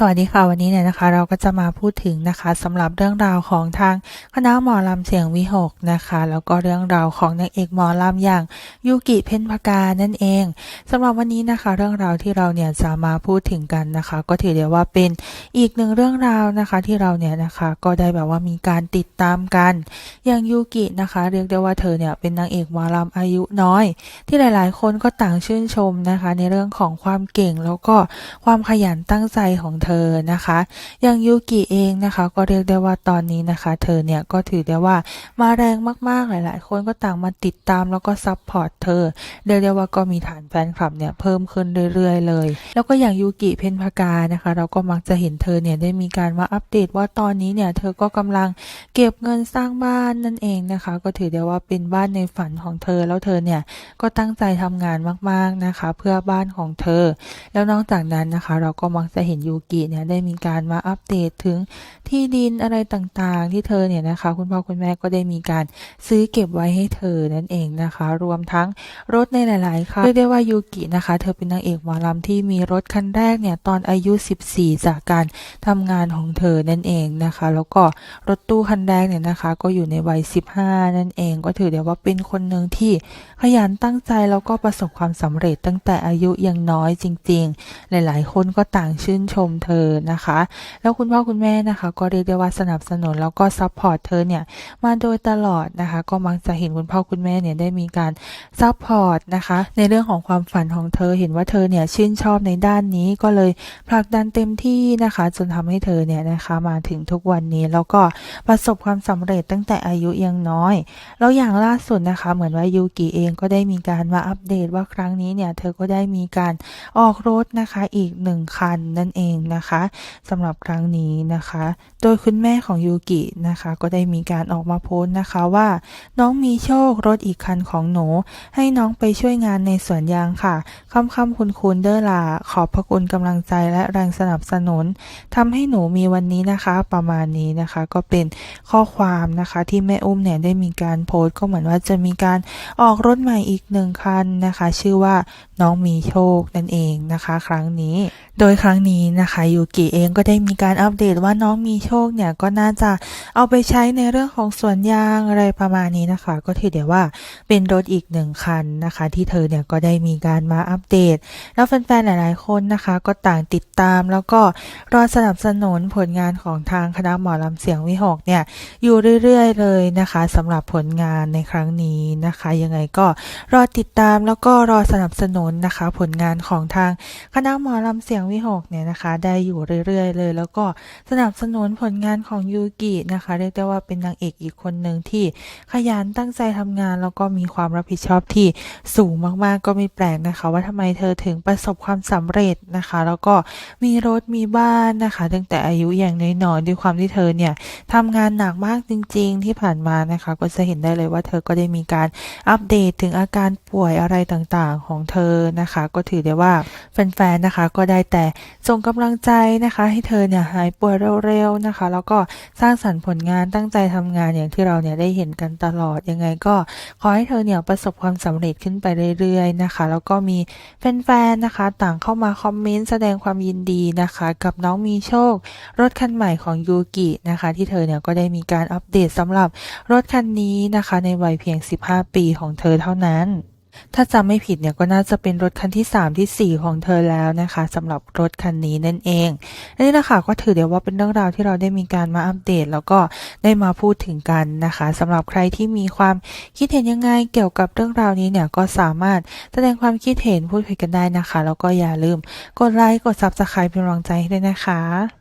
สวัสดีค่ะวันนี้เนี่ยนะคะ เราก็จะมาพูดถึงนะคะสำหรับเรื่องราวของทางคณะหมอลำเสียงวิหกนะคะ แล้วก็เรื่องราวของนางเอกหมอลำอย่างยูกิเพ็ญพกานั่นเองสำหรับวันนี้นะคะ เรื่องราวที่เราเนี่ยจะมาพูดถึงกันนะคะ ก็ถือได้ว่าเป็น อีกหนึ่งเรื่องราวนะคะที่เราเนี่ยนะคะก็ได้แบบว่ามีการติดตามกันอย่างยูกินะคะ เรียกได้ว่าเธอเนี่ยเป็นนางเอกหมอลำอายุน้อย ที่หลาย ๆ คนก็ต่างชื่นชมนะคะ ในเรื่องของความเก่งแล้วก็ความขยันตั้งใจของเธอนะคะอย่างยูกิเองนะคะ ก็เรียกได้ว่าตอนนี้นะคะ เธอเนี่ยก็ถือได้ว่ามาแรงมาก ๆ หลาย ๆ คนก็ต่างมาติดตามแล้วก็ซัพพอร์ตเธอเรียกได้ว่าก็มีฐานแฟนคลับเนี่ยเพิ่มขึ้นเรื่อย ๆ เลย แล้วก็อย่างยูกิเพนพากานะคะ เราก็มักจะเห็นเธอเนี่ยได้มีการมาอัปเดตว่าตอนนี้เนี่ยเธอก็กำลังเก็บเงินสร้างบ้านนั่นเองนะคะ ก็ถือได้ว่าเป็นบ้านในฝันของเธอแล้วเธอเนี่ยก็ตั้งใจทำงานมากๆนะคะ เพื่อบ้านของเธอ แล้วนอกจากนั้นนะคะ เราก็มักจะเห็นยูกิเนี่ยได้มีการมาอัปเดตถึงที่ดินอะไรต่างๆ ที่เธอเนี่ยนะคะ คุณพ่อคุณแม่ก็ได้มีการซื้อเก็บไว้ให้เธอนั่นเองนะคะ รวมทั้งรถในหลายๆคันเรียกได้ว่ายูกินะคะ เธอเป็นนางเอกหมอลำที่มีรถคันแรกเนี่ยตอนอายุ 14 จากการทำงานของเธอนั่นเองนะคะ แล้วก็รถตู้คันแรกเนี่ยนะคะ ก็อยู่ในวัย 15 นั่นเอง ก็ถือได้ว่าเป็นคนหนึ่งที่ขยันตั้งใจแล้วก็ประสบความสำเร็จตั้งแต่อายุยังน้อยจริง ๆ หลายๆ คนก็ต่างชื่นชมเธอนะคะ แล้วคุณพ่อคุณแม่นะคะ ก็เรียกได้ว่าสนับสนุนแล้วก็ซัพพอร์ตเธอเนี่ยมาโดยตลอดนะคะ ก็มักจะเห็นคุณพ่อคุณแม่เนี่ยได้มีการซัพพอร์ตนะคะ ในเรื่องของความฝันของเธอเห็นว่าเธอเนี่ยชื่นชอบในด้านนี้ก็เลยผลักดันเต็มที่นะคะจนทำให้เธอเนี่ยนะคะมาถึงทุกวันนี้แล้วก็ประสบความสำเร็จตั้งแต่อายุยังน้อย แล้วอย่างล่าสุดนะคะ เหมือนว่ายูกิเองก็ได้มีการมาอัปเดตว่าครั้งนี้เนี่ยเธอก็ได้มีการออกรถนะคะอีกหนึ่งคันนั่นเองนะคะสำหรับครั้งนี้นะคะ โดยคุณแม่ของยูกินะคะ ก็ได้มีการออกมาโพสต์นะคะว่าน้องมีโชครถอีกคันของหนู ให้น้องไปช่วยงานในสวนยางค่ะคำคำคุณคุณเดอร์ลาขอบพระคุณกำลังใจและแรงสนับสนุนทำให้หนูมีวันนี้นะคะ ประมาณนี้นะคะ ก็เป็นข้อความนะคะที่แม่อุ้มเนี่ยได้มีการโพสต์ก็เหมือนว่าจะมีการออกรถใหม่อีกหนึ่งคันนะคะ ชื่อว่าน้องมีโชคนั่นเองนะคะ ครั้งนี้ โดยครั้งนี้นะคะยูกิเองก็ได้มีการอัปเดตว่าน้องมีโชคเนี่ยก็น่าจะเอาไปใช้ในเรื่องของสวนยางอะไรประมาณนี้นะคะ ก็ถือได้ว่าเป็นรถอีกหนึ่งคันนะคะ ที่เธอเนี่ยก็ได้มีการมาอัปเดต แล้วแฟนๆหลายๆคนนะคะ ก็ต่างติดตามแล้วก็รอสนับสนุนผลงานของทางคณะหมอลำเสียงวิหกเนี่ยอยู่เรื่อยๆเลยนะคะสำหรับผลงานในครั้งนี้นะคะ ยังไงก็รอติดตามแล้วก็รอสนับสนุนนะคะ ผลงานของทางคณะหมอลำเสียงวิหกเนี่ยนะคะ ได้อยู่เรื่อยๆเลย แล้วก็สนับสนุนผลงานของยูกินะคะเรียกได้ว่าเป็นนางเอกอีกคนหนึ่งที่ขยันตั้งใจทำงาน แล้วก็มีความรับผิดชอบที่สูงมากๆ ก็ไม่แปลกนะคะ ว่าทำไมเธอถึงประสบความสำเร็จนะคะ แล้วก็มีรถมีบ้านนะคะ ตั้งแต่อายุอย่างน้อยๆด้วยความที่เธอเนี่ยทำงานหนักมากจริง ๆ ที่ผ่านมานะคะ ก็จะเห็นได้เลยว่าเธอก็ได้มีการอัปเดตถึงอาการป่วยอะไรต่างๆ ของเธอนะคะ ก็ถือได้ว่าแฟนๆนะคะ ก็ได้แต่ส่งกำลังใจนะคะ ให้เธอเนี่ยหายป่วยเร็วๆนะคะ แล้วก็สร้างสรรค์ผลงานตั้งใจทำงานอย่างที่เราเนี่ยได้เห็นกันตลอดยังไงก็ขอให้เธอเนี่ยประสบความสำเร็จขึ้นไปเรื่อยๆนะคะ แล้วก็มีแฟนๆนะคะ ต่างเข้ามาคอมเมนต์แสดงความยินดีนะคะ กับน้องมีโชค รถคันใหม่ของยูกินะคะ ที่เธอเนี่ยก็ได้มีการอัปเดตสำหรับรถคันนี้นะคะ ในวัยเพียง 15 ปีของเธอเท่านั้น ถ้าจำไม่ผิดเนี่ยก็น่าจะเป็นรถคันที่ 3 ที่ 4 ของเธอแล้วนะคะสำหรับรถคันนี้นั่นเองอันนี้นะคะก็ถือเดี๋ยวว่าเป็นเรื่องราวที่เราได้มีการมาอัปเดต แล้วก็ได้มาพูดถึงกันนะคะสำหรับใครที่มีความคิดเห็นยังไงเกี่ยวกับเรื่องราวนี้เนี่ยก็สามารถแสดงความคิดเห็นพูดคุยกันได้นะคะ แล้วก็อย่าลืมกดไลค์กด Subscribe เป็นกำลังใจให้ด้วยนะคะ